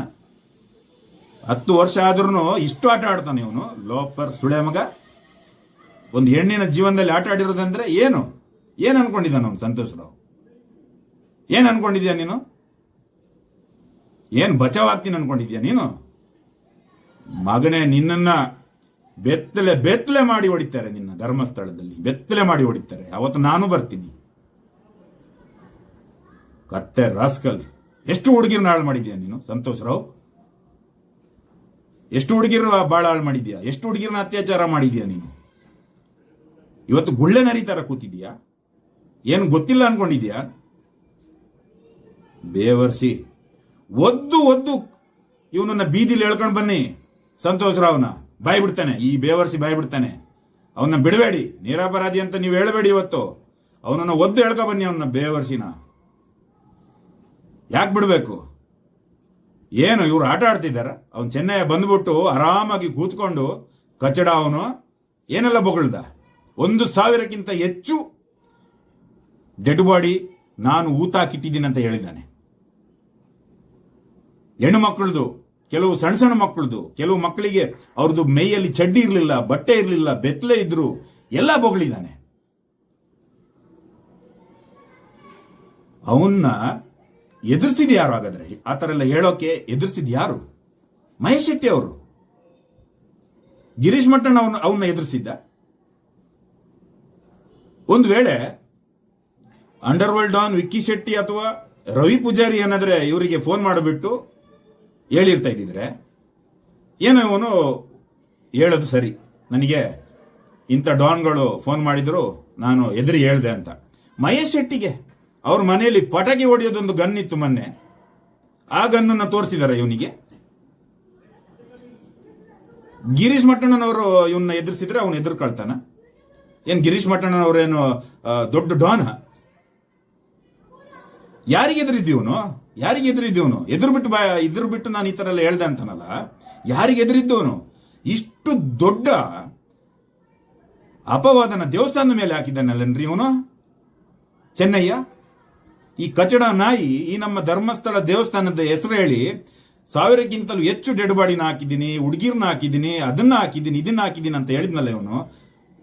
ಹತ್ತು ವರ್ಷ ಆದ್ರೂ ಇಷ್ಟು ಆಟ ಆಡ್ತಾನೆ ಇವನು. ಲೋಪರ್ ಸುಳೆ ಮಗ ಒಂದು ಹೆಣ್ಣಿನ ಜೀವನದಲ್ಲಿ ಆಟ ಆಡಿರೋದಂದ್ರೆ ಏನು? ಏನ್ ಅನ್ಕೊಂಡಿದ್ದಾನ ಅವನು ಸಂತೋಷ್ ರಾವ್? ಏನ್ ಅನ್ಕೊಂಡಿದ್ಯಾ ನೀನು? ಏನ್ ಬಚಾವ್ ಆಗ್ತೀನಿ ಅನ್ಕೊಂಡಿದ್ಯಾ ನೀನು? ಮಗನೇ, ನಿನ್ನನ್ನ ಬೆತ್ತಲೆ ಬೆತ್ತಲೆ ಮಾಡಿ ಹೊಡಿತಾರೆ ನಿನ್ನ ಧರ್ಮಸ್ಥಳದಲ್ಲಿ. ಬೆತ್ತಲೆ ಮಾಡಿ ಹೊಡಿತಾರೆ. ಅವತ್ತು ನಾನು ಬರ್ತೀನಿ. ಕತ್ತೆ ರಾಸ್ಕಲ್, ಎಷ್ಟು ಹುಡುಗಿರ್ನ ಹಾಳು ಮಾಡಿದ್ಯಾ ನೀನು, ಸಂತೋಷ್ ರಾವ್? ಎಷ್ಟು ಹುಡುಗಿರ ಬಾಳ ಹಾಳು ಮಾಡಿದ್ಯಾ? ಎಷ್ಟು ಹುಡುಗಿರ್ನ ಅತ್ಯಾಚಾರ ಮಾಡಿದ್ಯಾ ನೀನು? ಇವತ್ತು ಗುಳ್ಳೆ ನರಿತಾರ ಕೂತಿದ್ಯಾ ಏನು ಗೊತ್ತಿಲ್ಲ ಅನ್ಕೊಂಡಿದ್ಯಾ ಬೇವರ್ಸಿ, ಒದ್ದು ಒದ್ದು ಇವನನ್ನ ಬೀದಿಲಿ ಹೇಳ್ಕೊಂಡು ಬನ್ನಿ. ಸಂತೋಷ್ ರಾವ್ನ ಬಾಯ್ ಬಿಡ್ತಾನೆ ಈ ಬೇವರ್ಸಿ ಬಾಯ್ ಬಿಡ್ತಾನೆ ಅವನ್ನ ಬಿಡಬೇಡಿ. ನೀರಾಪರಾಧಿ ಅಂತ ನೀವು ಹೇಳಬೇಡಿ ಇವತ್ತು. ಅವನನ್ನ ಒದ್ದು ಹೇಳ್ಕೊ ಬನ್ನಿ ಅವನ್ನ ಬೇವರ್ಸಿನ. ಯಾಕೆ ಬಿಡಬೇಕು? ಏನು, ಇವ್ರು ಆಟ ಆಡ್ತಿದ್ದಾರ? ಅವ್ನು ಚೆನ್ನೈ ಬಂದ್ಬಿಟ್ಟು ಆರಾಮಾಗಿ ಕೂತ್ಕೊಂಡು ಕಚಡ ಅವನು, ಏನೆಲ್ಲ ಬೊಗಳ್ದ? ಒಂದು ಸಾವಿರಕ್ಕಿಂತ ಹೆಚ್ಚು ಡೆಡ್ ಬಾಡಿ ನಾನು ಊತಾಕಿಟ್ಟಿದ್ದೀನಿ ಅಂತ ಹೇಳಿದ್ದಾನೆ. ಹೆಣ್ಣು ಮಕ್ಕಳದು, ಕೆಲವು ಸಣ್ಣ ಸಣ್ಣ ಮಕ್ಕಳದು, ಕೆಲವು ಮಕ್ಕಳಿಗೆ ಅವ್ರದ್ದು ಮೈಯಲ್ಲಿ ಚಡ್ಡಿ ಇರಲಿಲ್ಲ, ಬಟ್ಟೆ ಇರಲಿಲ್ಲ, ಬೆತ್ತಲೆ ಇದ್ರು, ಎಲ್ಲ ಬೊಗಳಿದ್ದಾನೆ. ಅವನ್ನ ಎದುರಿಸಿದ ಯಾರು ಹಾಗಾದ್ರೆ? ಆ ಥರ ಎಲ್ಲ ಹೇಳೋಕೆ ಎದುರಿಸಿದ ಯಾರು? ಮಹೇಶ್ ಶೆಟ್ಟಿ ಅವರು. ಗಿರೀಶ್ ಮಟ್ಟಣ್ಣ ಅವನು ಅವನ್ನ ಎದುರಿಸಿದ್ದ. ಒಂದು ವೇಳೆ underworld don Vicky Shetty ಅಥವಾ ರವಿ ಪೂಜಾರಿ ಏನಾದ್ರೆ ಇವರಿಗೆ ಫೋನ್ ಮಾಡಿಬಿಟ್ಟು ಹೇಳಿರ್ತಾ ಇದ್ದಿದ್ರೆ, ಏನೋ ಇವನು ಹೇಳೋದು ಸರಿ. ನನಗೆ ಇಂಥ ಡಾನ್ಗಳು ಫೋನ್ ಮಾಡಿದ್ರು, ನಾನು ಎದುರು ಹೇಳ್ದೆ ಅಂತ. ಮಹೇಶ್ ಶೆಟ್ಟಿಗೆ ಅವ್ರ ಮನೆಯಲ್ಲಿ ಪಟಾಕಿ ಹೊಡೆಯೋದೊಂದು ಗನ್ ಇತ್ತು ಮೊನ್ನೆ. ಆ ಗನ್ನನ್ನ ತೋರಿಸಿದಾರೆ ಇವನಿಗೆ. ಗಿರೀಶ್ ಮಟ್ಟಣ್ಣನವರು ಇವನ್ನ ಎದುರಿಸಿದ್ರೆ ಅವನು ಎದುರ್ಕೊಳ್ತಾನ. ಏನ್ ಗಿರೀಶ್ ಮಠಣ್ಣನವರೇನು ದೊಡ್ಡ ಡಾನ್ ಯಾರಿಗೆ ಎದುರಿದ್ದೀವನು ಯಾರಿಗೆ ಎದುರಿದ್ದೀವನು ಎದುರು ಬಿಟ್ಟು ಎದುರು ಬಿಟ್ಟು ನಾನು ಈ ತರ ಎಲ್ಲ ಹೇಳ್ದೆ ಅಂತಾನಲ್ಲ? ಯಾರಿಗೆ ಎದುರಿದ್ದವನು ಇಷ್ಟು ದೊಡ್ಡ ಅಪವಾದನ ದೇವಸ್ಥಾನದ ಮೇಲೆ ಹಾಕಿದ್ದಾನಲ್ಲನ್ರಿ ಇವನು? ಚೆನ್ನಯ್ಯ, ಈ ಕಚಡ ನಾಯಿ ಈ ನಮ್ಮ ಧರ್ಮಸ್ಥಳ ದೇವಸ್ಥಾನದ ಹೆಸರು ಹೇಳಿ ಸಾವಿರಕ್ಕಿಂತಲೂ ಹೆಚ್ಚು ಡೆಡ್ ಬಾಡಿನ ಹಾಕಿದ್ದೀನಿ, ಹುಡುಗಿರ್ನ ಹಾಕಿದ್ದೀನಿ, ಅದನ್ನ ಹಾಕಿದ್ದೀನಿ, ಇದನ್ನ ಹಾಕಿದ್ದೀನಿ ಅಂತ ಹೇಳಿದ್ನಲ್ಲ ಇವನು.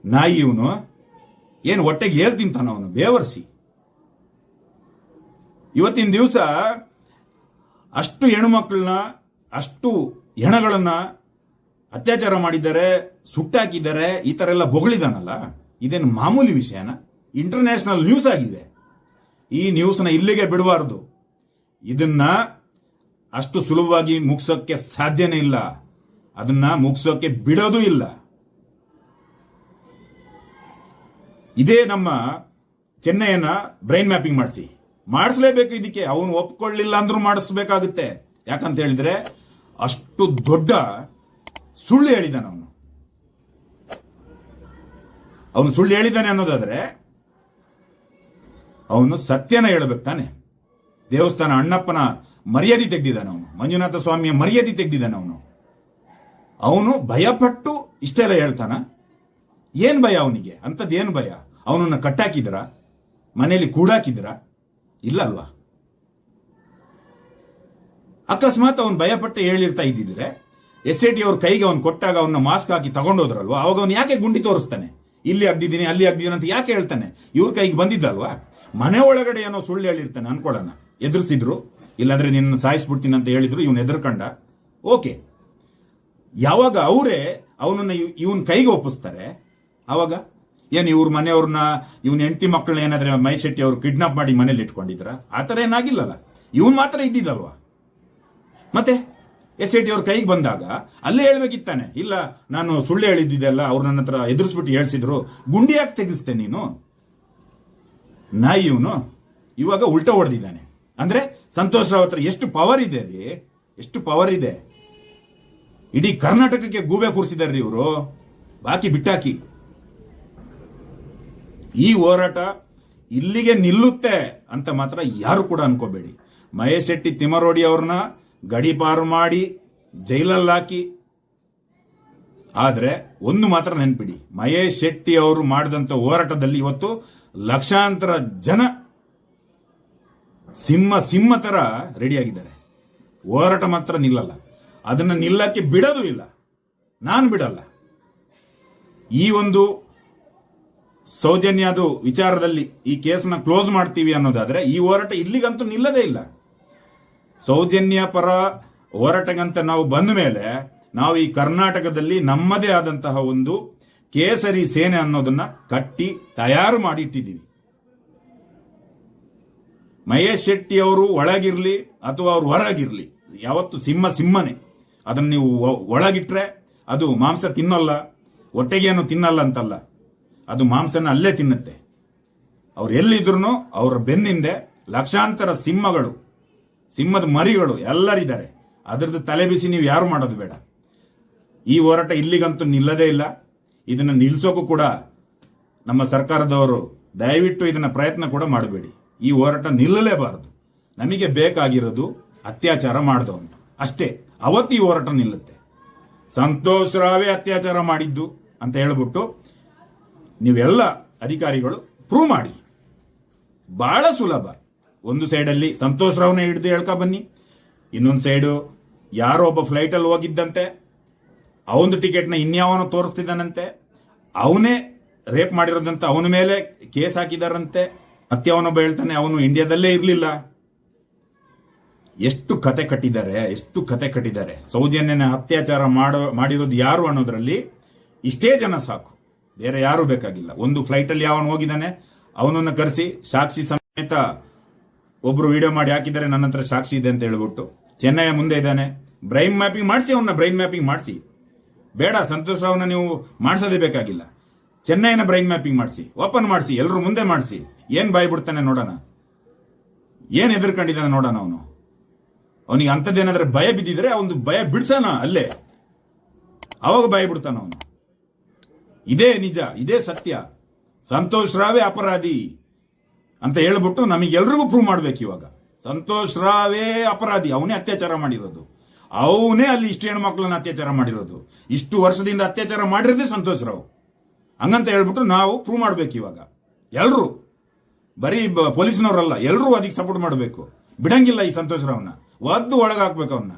ನಾಯಿ ಇವನು ಏನು ಹೊಟ್ಟೆಗೆ ಏರ್ ತಿಂತಾನ ಅವನು, ಬೇವರ್ಸಿ. ಇವತ್ತಿನ ದಿವಸ ಅಷ್ಟು ಹೆಣ್ಣುಮಕ್ಕಳನ್ನ ಅಷ್ಟು ಹೆಣಗಳನ್ನ ಅತ್ಯಾಚಾರ ಮಾಡಿದ್ದಾರೆ, ಸುಟ್ಟಾಕಿದ್ದಾರೆ, ಈ ಥರ ಎಲ್ಲ ಬೊಗಳಿದಾನಲ್ಲ? ಇದೇನು ಮಾಮೂಲಿ ವಿಷಯನ? ಇಂಟರ್ನ್ಯಾಷನಲ್ ನ್ಯೂಸ್ ಆಗಿದೆ. ಈ ನ್ಯೂಸ್ನ ಇಲ್ಲಿಗೆ ಬಿಡಬಾರದು. ಇದನ್ನ ಅಷ್ಟು ಸುಲಭವಾಗಿ ಮುಗಿಸೋಕ್ಕೆ ಸಾಧ್ಯನೇ ಇಲ್ಲ. ಅದನ್ನ ಮುಗಿಸೋಕೆ ಬಿಡೋದು ಇಲ್ಲ. ಇದೇ ನಮ್ಮ ಚೆನ್ನೈಯನ್ನ ಬ್ರೈನ್ ಮ್ಯಾಪಿಂಗ್ ಮಾಡಿಸಿ. ಮಾಡಿಸ್ಲೇಬೇಕು ಇದಕ್ಕೆ. ಅವನು ಒಪ್ಕೊಳ್ಳಿಲ್ಲ ಅಂದ್ರೂ ಮಾಡಿಸ್ಬೇಕಾಗುತ್ತೆ. ಯಾಕಂತ ಹೇಳಿದ್ರೆ ಅಷ್ಟು ದೊಡ್ಡ ಸುಳ್ಳು ಹೇಳಿದಾನೆ ಅವನು. ಅವನು ಸುಳ್ಳು ಹೇಳಿದ್ದಾನೆ ಅನ್ನೋದಾದ್ರೆ ಅವನು ಸತ್ಯನ ಹೇಳಬೇಕು ತಾನೆ. ದೇವಸ್ಥಾನ ಅಣ್ಣಪ್ಪನ ಮರ್ಯಾದೆ ತೆಗೆದಿದ್ದಾನೆ ಅವನು. ಮಂಜುನಾಥ ಸ್ವಾಮಿಯ ಮರ್ಯಾದೆ ತೆಗೆದಿದ್ದಾನೆ ಅವನು. ಅವನು ಭಯಪಟ್ಟು ಇಷ್ಟೆಲ್ಲ ಹೇಳ್ತಾನ. ಏನ್ ಭಯ ಅವನಿಗೆ? ಅಂಥದ್ದು ಏನು ಭಯ? ಅವನನ್ನ ಕಟ್ಟಾಕಿದ್ರ? ಮನೆಯಲ್ಲಿ ಕೂಡಾಕಿದ್ರ? ಇಲ್ಲ ಅಲ್ವಾ ಅಕಸ್ಮಾತ್ ಅವನು ಭಯಪಟ್ಟು ಹೇಳಿರ್ತಾ ಇದ್ದಿದ್ರೆ ಎಸ್ ಐ ಟಿ ಅವ್ರ ಕೈಗೆ ಅವ್ನು ಕೊಟ್ಟಾಗ ಅವನ್ನ ಮಾಸ್ಕ್ ಹಾಕಿ ತಗೊಂಡೋದ್ರಲ್ವಾ? ಅವಾಗ ಅವನು ಯಾಕೆ ಗುಂಡಿ ತೋರಿಸ್ತಾನೆ? ಇಲ್ಲಿ ಅಗ್ದಿದ್ದೀನಿ ಅಲ್ಲಿ ಅಗ್ದಿದ್ದೀನಿ ಅಂತ ಯಾಕೆ ಹೇಳ್ತಾನೆ? ಇವ್ರ ಕೈಗೆ ಬಂದಿದ್ದಲ್ವಾ? ಮನೆ ಒಳಗಡೆ ಏನೋ ಸುಳ್ಳು ಹೇಳಿರ್ತಾನೆ, ಅನ್ಕೊಳ್ಳೋಣ. ಎದುರಿಸಿದ್ರು? ಇಲ್ಲಾಂದ್ರೆ ನಿನ್ನ ಸಾಯಿಸ್ಬಿಡ್ತೀನಿ ಅಂತ ಹೇಳಿದ್ರು, ಇವನು ಎದುರ್ಕಂಡ ಓಕೆ. ಯಾವಾಗ ಅವರೇ ಅವನನ್ನ ಇವನ್ ಕೈಗೆ ಒಪ್ಪಿಸ್ತಾರೆ? ಅವಾಗ? ಏನ್ ಇವ್ರ ಮನೆಯವ್ರನ್ನ ಇವನ್ ಹೆಂಡತಿ ಮಕ್ಕಳನ್ನ ಏನಾದ್ರೆ ಮೈ ಶೆಟ್ಟಿ ಅವರು ಕಿಡ್ನಾಪ್ ಮಾಡಿ ಮನೇಲಿ ಇಟ್ಕೊಂಡಿದ್ರ ಆತರ ಏನಾಗಿಲ್ಲಲ್ಲ ಇವನ್ ಮಾತ್ರ ಇದ್ದಿದ್ದಲ್ವಾ? ಮತ್ತೆ ಎಸ್ ಐ ಟಿ ಅವ್ರ ಕೈಗೆ ಬಂದಾಗ ಅಲ್ಲೇ ಹೇಳ್ಬೇಕಿತ್ತಾನೆ. ಇಲ್ಲ, ನಾನು ಸುಳ್ಳು ಹೇಳಿದ್ದಿದ್ದೆಲ್ಲ ಅವ್ರು ನನ್ನ ಹತ್ರ ಎದುರಿಸ್ಬಿಟ್ಟು ಹೇಳ್ಸಿದ್ರು, ಗುಂಡಿ ಯಾಕೆ ತೆಗಿಸ್ತೇನೆ ನೀನು? ನಾಯಿ ಇವನು? ಇವಾಗ ಉಲ್ಟ ಹೊಡೆದಿದ್ದಾನೆ. ಅಂದ್ರೆ ಸಂತೋಷ್ ರಾವ್ ಹತ್ರ ಎಷ್ಟು ಪವರ್ ಇದೆ ರೀ? ಎಷ್ಟು ಪವರ್ ಇದೆ? ಇಡೀ ಕರ್ನಾಟಕಕ್ಕೆ ಗೂಬೆ ಕೂರಿಸಿದಾರ್ರಿ ಇವರು. ಬಾಕಿ ಬಿಟ್ಟಾಕಿ. ಈ ಹೋರಾಟ ಇಲ್ಲಿಗೆ ನಿಲ್ಲುತ್ತೆ ಅಂತ ಮಾತ್ರ ಯಾರು ಕೂಡ ಅನ್ಕೋಬೇಡಿ. ಮಹೇಶ್ ಶೆಟ್ಟಿ ತಿಮರೋಡಿ ಅವ್ರನ್ನ ಗಡಿಪಾರು ಮಾಡಿ ಜೈಲಲ್ಲಿ ಹಾಕಿ. ಆದ್ರೆ ಒಂದು ಮಾತ್ರ ನೆನ್ಪಿಡಿ. ಮಹೇಶ್ ಶೆಟ್ಟಿ ಅವರು ಮಾಡಿದಂತ ಹೋರಾಟದಲ್ಲಿ ಇವತ್ತು ಲಕ್ಷಾಂತರ ಜನ ಸಿಂಹ ಸಿಂಹ ಥರ ರೆಡಿಯಾಗಿದ್ದಾರೆ ಹೋರಾಟ ಮಾತ್ರ ನಿಲ್ಲಲ್ಲ. ಅದನ್ನ ನಿಲ್ಲಕ್ಕೆ ಬಿಡೋದು ಇಲ್ಲ. ನಾನು ಬಿಡಲ್ಲ. ಈ ಒಂದು ಸೌಜನ್ಯದು ವಿಚಾರದಲ್ಲಿ ಈ ಕೇಸನ್ನ ಕ್ಲೋಸ್ ಮಾಡ್ತೀವಿ ಅನ್ನೋದಾದ್ರೆ ಈ ಹೋರಾಟ ಇಲ್ಲಿಗಂತೂ ನಿಲ್ಲದೇ ಇಲ್ಲ. ಸೌಜನ್ಯ ಪರ ಹೋರಾಟಗಂತ ನಾವು ಬಂದ ಮೇಲೆ ನಾವು ಈ ಕರ್ನಾಟಕದಲ್ಲಿ ನಮ್ಮದೇ ಆದಂತಹ ಒಂದು ಕೇಸರಿ ಸೇನೆ ಅನ್ನೋದನ್ನ ಕಟ್ಟಿ ತಯಾರು ಮಾಡಿ ಇಟ್ಟಿದ್ದೀವಿ ಮಹೇಶ್ ಶೆಟ್ಟಿ ಅವರು ಒಳಗಿರ್ಲಿ ಅಥವಾ ಅವರು ಹೊರಗಿರ್ಲಿ, ಯಾವತ್ತು ಸಿಂಹ ಸಿಂಹನೇ, ಅದನ್ನ ನೀವು ಒಳಗಿಟ್ರೆ ಅದು ಮಾಂಸ ತಿನ್ನಲ್ಲ ಹೊಟ್ಟೆಗೆ ತಿನ್ನಲ್ಲ ಅಂತಲ್ಲ. ಅದು ಮಾಂಸನ ಅಲ್ಲೇ ತಿನ್ನುತ್ತೆ. ಅವ್ರು ಎಲ್ಲಿದ್ರು ಅವರ ಬೆನ್ನಿಂದೆ ಲಕ್ಷಾಂತರ ಸಿಂಹಗಳು, ಸಿಂಹದ ಮರಿಗಳು ಎಲ್ಲರಿದ್ದಾರೆ. ಅದರದ್ದು ತಲೆ ಬಿಸಿ ನೀವು ಯಾರು ಮಾಡೋದು ಬೇಡ. ಈ ಹೋರಾಟ ಇಲ್ಲಿಗಂತೂ ನಿಲ್ಲದೇ ಇಲ್ಲ. ಇದನ್ನ ನಿಲ್ಲಿಸೋಕ್ಕೂ ಕೂಡ ನಮ್ಮ ಸರ್ಕಾರದವರು ದಯವಿಟ್ಟು ಇದನ್ನ ಪ್ರಯತ್ನ ಕೂಡ ಮಾಡಬೇಡಿ. ಈ ಹೋರಾಟ ನಿಲ್ಲಲೇಬಾರದು. ನಮಗೆ ಬೇಕಾಗಿರೋದು ಅತ್ಯಾಚಾರ ಮಾಡಿದವನು ಅಷ್ಟೇ, ಅವತ್ತು ಈ ಹೋರಾಟ ನಿಲ್ಲುತ್ತೆ. ಸಂತೋಷರಾವೇ ಅತ್ಯಾಚಾರ ಮಾಡಿದ್ದು ಅಂತ ಹೇಳ್ಬಿಟ್ಟು ನೀವೆಲ್ಲ ಅಧಿಕಾರಿಗಳು ಪ್ರೂವ್ ಮಾಡಿ. ಬಹಳ ಸುಲಭ. ಒಂದು ಸೈಡಲ್ಲಿ ಸಂತೋಷ್ ರಾವ್ನ ಹಿಡಿದು ಹೇಳ್ಕ ಬನ್ನಿ. ಇನ್ನೊಂದು ಸೈಡು ಯಾರೋ ಒಬ್ಬ ಫ್ಲೈಟಲ್ಲಿ ಹೋಗಿದ್ದಂತೆ. ಅವನದು ಟಿಕೆಟ್ನ ಇನ್ಯಾವನೋ ತೋರಿಸ್ತಿದ್ದಾನಂತೆ. ಅವನೇ ರೇಪ್ ಮಾಡಿರೋದಂತ ಅವನ ಮೇಲೆ ಕೇಸ್ ಹಾಕಿದಾರಂತೆ. ಮತ್ತೆ ಅವನೊಬ್ಬ ಹೇಳ್ತಾನೆ, ಅವನು ಇಂಡಿಯಾದಲ್ಲೇ ಇರಲಿಲ್ಲ. ಎಷ್ಟು ಕತೆ ಕಟ್ಟಿದ್ದಾರೆ, ಎಷ್ಟು ಕತೆ ಕಟ್ಟಿದ್ದಾರೆ. ಸೌಜನ್ಯನ ಅತ್ಯಾಚಾರ ಮಾಡೋ, ಮಾಡಿರೋದು ಯಾರು ಅನ್ನೋದ್ರಲ್ಲಿ ಇಷ್ಟೇ ಜನ ಸಾಕು. ಬೇರೆ ಯಾರು ಬೇಕಾಗಿಲ್ಲ. ಒಂದು ಫ್ಲೈಟ್ ಅಲ್ಲಿ ಯಾವನು ಹೋಗಿದ್ದಾನೆ, ಅವನನ್ನ ಕರೆಸಿ ಸಾಕ್ಷಿ ಸಮೇತ ಒಬ್ರು ವಿಡಿಯೋ ಮಾಡಿ ಹಾಕಿದ್ದಾರೆ, ನನ್ನ ಹತ್ರ ಸಾಕ್ಷಿ ಇದೆ ಅಂತ ಹೇಳ್ಬಿಟ್ಟು. ಚೆನ್ನೈ ಮುಂದೆ ಇದ್ದಾನೆ. ಬ್ರೈನ್ ಮ್ಯಾಪಿಂಗ್ ಮಾಡಿಸಿ ಅವನ್ನ ಬ್ರೈನ್ ಮ್ಯಾಪಿಂಗ್ ಮಾಡಿಸಿ. ಬೇಡ, ಸಂತೋಷ್ ರಾವ್ನ ನೀವು ಮಾಡಿಸೋದೇ ಬೇಕಾಗಿಲ್ಲ. ಚೆನ್ನೈನ ಬ್ರೈನ್ ಮ್ಯಾಪಿಂಗ್ ಮಾಡಿಸಿ. ಓಪನ್ ಮಾಡಿಸಿ ಎಲ್ಲರೂ ಮುಂದೆ ಮಾಡಿಸಿ. ಏನ್ ಬಾಯ್ ಬಿಡ್ತಾನೆ ನೋಡೋಣ. ಏನ್ ಎದುರ್ಕೊಂಡಿದ್ದಾನೆ ನೋಡೋಣ ಅವನು. ಅವನಿಗೆ ಅಂಥದ್ದೇನಾದ್ರೆ ಭಯ ಬಿದ್ದಿದ್ರೆ ಅವನು ಭಯ ಬಿಡ್ಸೋಣ ಅಲ್ಲೇ. ಅವಾಗ ಭಯ ಬಿಡ್ತಾನ ಅವನು. ಇದೇ ನಿಜ, ಇದೇ ಸತ್ಯ. ಸಂತೋಷ್ ರಾವೇ ಅಪರಾಧಿ ಅಂತ ಹೇಳ್ಬಿಟ್ಟು ನಮಗೆಲ್ರಿಗೂ ಪ್ರೂವ್ ಮಾಡ್ಬೇಕು ಇವಾಗ. ಸಂತೋಷ್ ರಾವೇ ಅಪರಾಧಿ, ಅವನೇ ಅತ್ಯಾಚಾರ ಮಾಡಿರೋದು. ಅವನೇ ಅಲ್ಲಿ ಇಷ್ಟು ಹೆಣ್ಮಕ್ಳನ್ನ ಅತ್ಯಾಚಾರ ಮಾಡಿರೋದು. ಇಷ್ಟು ವರ್ಷದಿಂದ ಅತ್ಯಾಚಾರ ಮಾಡಿರೋದೇ ಸಂತೋಷ್ ರಾವ್. ಹಂಗಂತ ಹೇಳ್ಬಿಟ್ಟು ನಾವು ಪ್ರೂವ್ ಮಾಡ್ಬೇಕು ಇವಾಗ. ಎಲ್ರು, ಬರೀ ಪೊಲೀಸ್ನವರಲ್ಲ ಎಲ್ಲರೂ ಅದಕ್ಕೆ ಸಪೋರ್ಟ್ ಮಾಡಬೇಕು. ಬಿಡಂಗಿಲ್ಲ ಈ ಸಂತೋಷ್ ರಾವ್ನ. ಒದ್ದು ಒಳಗಾಕ್ಬೇಕು ಅವನ್ನ